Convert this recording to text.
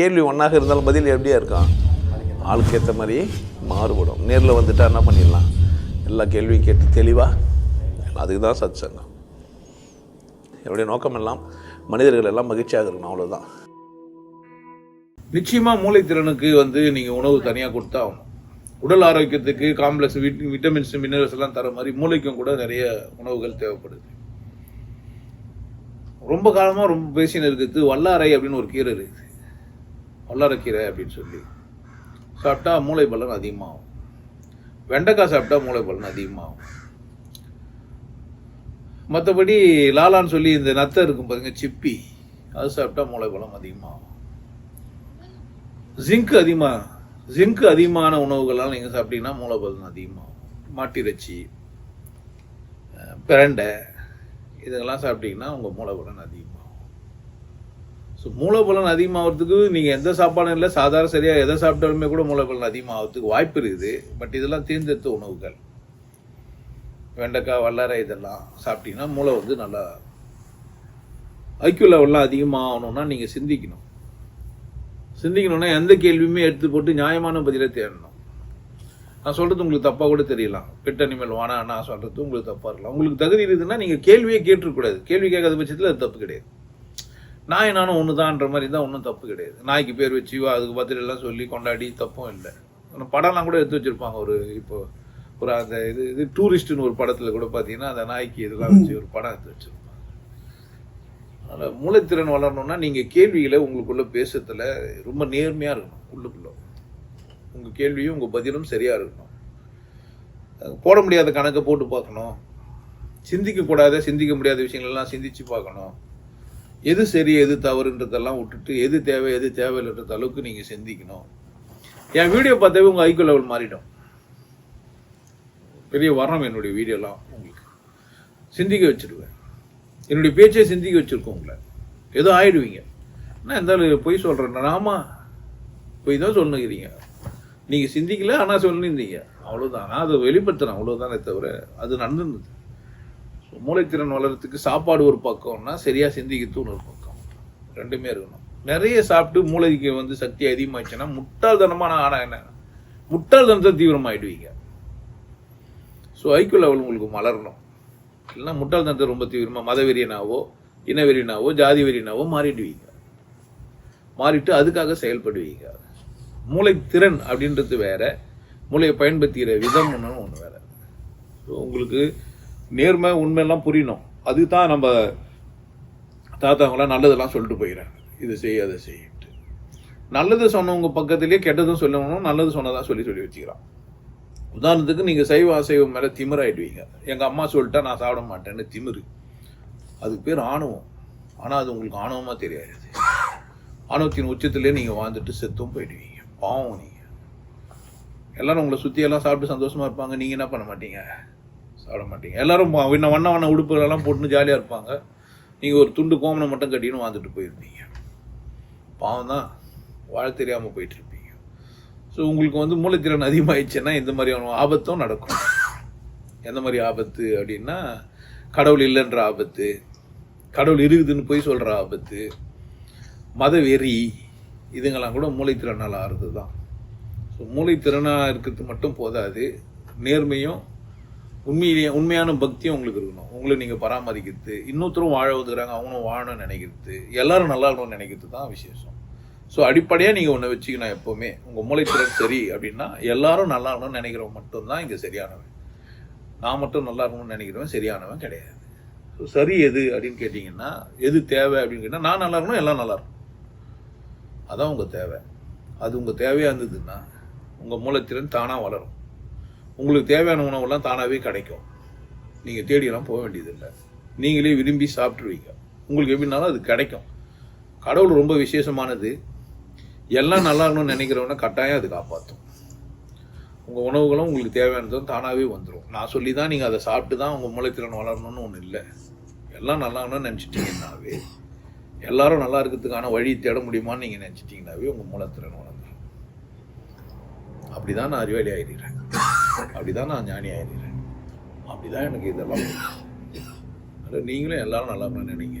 கேள்வி ஒன்றாக இருந்தாலும் பதில் எப்படியா இருக்கான் ஆளுக்கு ஏற்ற மாதிரி மாறுபடும். நேரில் வந்துட்டா என்ன பண்ணிடலாம்? எல்லா கேள்வியும் கேட்டு தெளிவாக அதுக்கு தான் சத் சங்கம் என்னுடைய நோக்கம் எல்லாம் மனிதர்கள் எல்லாம் மகிழ்ச்சியாக இருக்கணும் அவ்வளோதான் நிச்சயமாக மூளைத்திறனுக்கு வந்து நீங்கள் உணவு தனியாக கொடுத்தா ஆகணும். உடல் ஆரோக்கியத்துக்கு காம்ப்ளெக்ஸ் விட்டமின்ஸ் மினரல்ஸ் எல்லாம் தர மாதிரி மூளைக்கும் கூட நிறைய உணவுகள் தேவைப்படுது. ரொம்ப காலமாக ரொம்ப பேசின்னு இருக்கிறது வல்லாரை அப்படின்னு ஒரு கீரை இருக்குது. வல்லாரைக்கீரை அப்படின்னு சொல்லி. சாப்பிட்டா மூளை பலன் அதிகமாகும். வெண்டைக்காய் சாப்பிட்டா மூளை பலன் அதிகமாகும். மற்றபடி லாலான்னு சொல்லி இந்த நத்தை இருக்கும் பாருங்க சிப்பி அது சாப்பிட்டா மூளை பலம் அதிகமாகும். ஜிங்க் அதிகமாக ஜிங்க் அதிகமான உணவுகள்லாம் நீங்கள் சாப்பிட்டீங்கன்னா மூளை பலம் அதிகமாகும். மாட்டிறைச்சி பிரண்டை இதெல்லாம் சாப்பிட்டீங்கன்னா உங்கள் மூளை பலன் அதிகமாகும். ஸோ மூலப்பலன் அதிகமாகிறதுக்கு நீங்கள் எந்த சாப்பாடும் இல்லை சாதாரண சரியாக எதை சாப்பிட்டாலுமே கூட மூலப்பலன் அதிகமாகிறதுக்கு வாய்ப்பு இருக்குது. பட் இதெல்லாம் தேர்ந்தெடுத்த உணவுகள். வெண்டைக்காய் வல்லாரை இதெல்லாம் சாப்பிட்டீங்கன்னா மூளை வந்து நல்லா ஐக்கியூ லெவல்லாம் அதிகமாகணும்னா நீங்கள் சிந்திக்கணும். சிந்திக்கணும்னா எந்த கேள்வியுமே எடுத்து போட்டு நியாயமான பதிலை தேடணும். நான் சொல்கிறது உங்களுக்கு தப்பாக கூட தெரியலாம். பெட் அனிமல் வானா நான் சொல்கிறது உங்களுக்கு தப்பாக இருக்கலாம். உங்களுக்கு தகுதி இருக்குதுன்னா நீங்கள் கேள்வியே கேட்டுருக்கூடாது கேள்வி கேட்காத பட்சத்தில் அது தப்பு கிடையாது. நாய் நானும் ஒன்று தான்ற மாதிரி இருந்தால் ஒன்றும் தப்பு கிடையாது. நாய்க்கு பேர் வச்சு அதுக்கு பத்திரிக்கை எல்லாம் சொல்லி கொண்டாடி தப்பும் இல்லை. ஆனா படம்லாம் கூட எடுத்து வச்சுருப்பாங்க ஒரு இப்போ ஒரு அந்த இது இது டூரிஸ்ட்னு ஒரு படத்தில் கூட பார்த்தீங்கன்னா அந்த நாய்க்கு இதெல்லாம் வச்சு ஒரு படம் எடுத்து வச்சுருப்பாங்க. அதனால் மூளைத்திறன் வளரணும்னா நீங்கள் கேள்விகளை உங்களுக்குள்ள பேசுறதுல ரொம்ப நேர்மையாக இருக்கணும் உள்ளுக்குள்ள. உங்கள் கேள்வியும் உங்கள் பதிலும் சரியாக இருக்கணும். போட முடியாத கணக்கை போட்டு பார்க்கணும். சிந்திக்கக்கூடாத சிந்திக்க முடியாத விஷயங்களெல்லாம் சிந்திச்சு பார்க்கணும். எது சரி எது தவறுன்றதெல்லாம் விட்டுட்டு எது தேவை எது தேவையில்லைன்ற அளவுக்கு நீங்கள் சிந்திக்கணும். என் வீடியோ பார்த்தாவே உங்கள் ஐக்கிய லெவல் மாறிடும். பெரிய வரம் என்னுடைய வீடியோலாம் உங்களுக்கு. சிந்திக்க வச்சுருவேன். என்னுடைய பேச்சை சிந்திக்க வச்சுருக்கோம் உங்களை. ஏதோ ஆயிடுவீங்க. நான் இருந்தாலும் பொய் சொல்கிறேன் நாமா பொய் தான் சொல்லுங்கிறீங்க நீங்கள் சிந்திக்கல ஆனால் சொல்லியிருந்தீங்க அவ்வளோதான் நான் அதை வெளிப்படுத்துகிறேன் அவ்வளோதானே தவிர அது நடந்துருந்தது. மூளைத்திறன் வளர்றதுக்கு சாப்பாடு ஒரு பக்கம்னா சரியாக சிந்திக்கத்துன்னு ஒரு பக்கம். ரெண்டுமே இருக்கணும். நிறைய சாப்பிட்டு மூளைக்கு வந்து சக்தி அதிகமாகிடுச்சுன்னா முட்டாள்தனமான ஆனால் என்ன? முட்டாள்தனத்தை தீவிரமாயிடுவீங்க. ஸோ ஐக்கிய லெவல் உங்களுக்கு மலரணும். இல்லைன்னா முட்டாள்தனத்தை ரொம்ப தீவிரமாக மதவெறியனாவோ இனவெறியனாவோ ஜாதி வெறியனாவோ மாறிடுவீங்க. மாறிட்டு அதுக்காக செயல்படுவீங்க. மூளைத்திறன் அப்படின்றது வேற. மூளையை பயன்படுத்திக்கிற விதம் ஒன்று ஒன்று வேற. ஸோ உங்களுக்கு நேர்மை உண்மையெல்லாம் புரியணும். அதுதான் நம்ம தாத்தாவங்களாம் நல்லதெல்லாம் சொல்லிட்டு போயிடறாங்க இது செய் அதை செய்யிட்டு நல்லது சொன்னவங்க பக்கத்துலேயே கெட்டதும் சொல்லணும் நல்லது சொன்னதாக சொல்லி சொல்லி வச்சுக்கிறான் உதாரணத்துக்கு நீங்கள் சைவ அசைவம் மேலே திமிராயிடுவீங்க. எங்கள் அம்மா சொல்லிட்டா நான் சாப்பிட மாட்டேன்னு திமிரு. அதுக்கு பேர் ஆணவம். ஆனால் அது உங்களுக்கு ஆணவமாக தெரியாது. ஆணவத்தின் உச்சத்திலே நீங்கள் வாழ்ந்துட்டு செத்தும் போயிடுவீங்க. பாவம் நீங்கள் எல்லாரும் உங்களை சுற்றியெல்லாம் சாப்பிட்டு சந்தோஷமாக இருப்பாங்க. நீங்கள் என்ன பண்ண மாட்டீங்க? சாப்பிட மாட்டீங்க. எல்லாரும் வ- வண்ண வண்ண உடுப்புகளெல்லாம் போட்டுன்னு ஜாலியாக இருப்பாங்க. நீங்கள் ஒரு துண்டு கோமனை மட்டும் கட்டின்னு வாழ்ந்துட்டு போயிருந்தீங்க பாவம் தான் வாழ தெரியாமல் போயிட்டு இருப்பீங்க ஸோ உங்களுக்கு வந்து மூளைத்திறன் அதிகமாகிடுச்சுன்னா இந்த மாதிரியான ஆபத்தும் நடக்கும். எந்த மாதிரி ஆபத்து அப்படின்னா கடவுள் இல்லைன்ற ஆபத்து கடவுள் இருக்குதுன்னு போய் சொல்கிற ஆபத்து மத வெறி இதுங்கெல்லாம் கூட மூளைத்திறனால் ஆறுது தான் ஸோ மூளைத்திறனாக இருக்கிறது மட்டும் போதாது. நேர்மையும் உண்மையிலேயே உண்மையான பக்தியும் உங்களுக்கு இருக்கணும். உங்களை நீங்கள் பராமரிக்கிறது இன்னொருத்தரும் வாழ ஒதுக்குறாங்க அவங்களும் வாழணும்னு நினைக்கிறது எல்லாரும் நல்லா இருக்கணும்னு நினைக்கிறது தான் விசேஷம். ஸோ அடிப்படையாக நீங்கள் ஒன்று வச்சுக்கணும் எப்போவுமே. உங்கள் மூளைத்திறன் சரி அப்படின்னா எல்லாரும் நல்லா இருக்கணும்னு நினைக்கிறவன் மட்டும்தான் இங்கே சரியானவன். நான் மட்டும் நல்லா இருக்கணும்னு நினைக்கிறவன் சரியானவன் கிடையாது. ஸோ சரி எது அப்படின்னு கேட்டிங்கன்னா எது தேவை அப்படின்னு கேட்டால் நான் நல்லா இருக்கணும் எல்லாம் நல்லா இருக்கணும். அதான் உங்கள் தேவை. அது உங்கள் தேவையாக இருந்ததுன்னா உங்கள் மூளைத்திறன் தானாக வளரும். உங்களுக்கு தேவையான உணவெல்லாம் தானாகவே கிடைக்கும். நீங்கள் தேடியெல்லாம் போக வேண்டியதில்லை. நீங்களே விரும்பி சாப்பிட்ருவீங்க உங்களுக்கு எப்படின்னாலும் அது கிடைக்கும். கடவுள் ரொம்ப விசேஷமானது. எல்லாம் நல்லா இருக்கணும்னு நினைக்கிறவன கட்டாயம் அது காப்பாற்றும். உங்கள் உணவுகளும் உங்களுக்கு தேவையானதும் தானாகவே வந்துடும் நான் சொல்லி தான் நீங்கள் அதை சாப்பிட்டு தான் உங்கள் மூளைத்திறன் வளரணும்னு ஒன்றும் இல்லை. எல்லாம் நல்லா இருக்கணும்னு நினச்சிட்டிங்கன்னாவே எல்லாரும் நல்லா இருக்கிறதுக்கான வழி தேட முடியுமான்னு நீங்கள் நினச்சிட்டிங்கனாவே உங்கள் மூலத்திறன் வளர்ந்துடும் அப்படி தான் நான் அறிவாளி ஆகிடுறேன் அப்படி தான் நான் ஞானி ஆயிடுறேன் அப்படி தான் எனக்கு இதெல்லாம் நீங்களும் எல்லாரும் நல்லா நினைங்க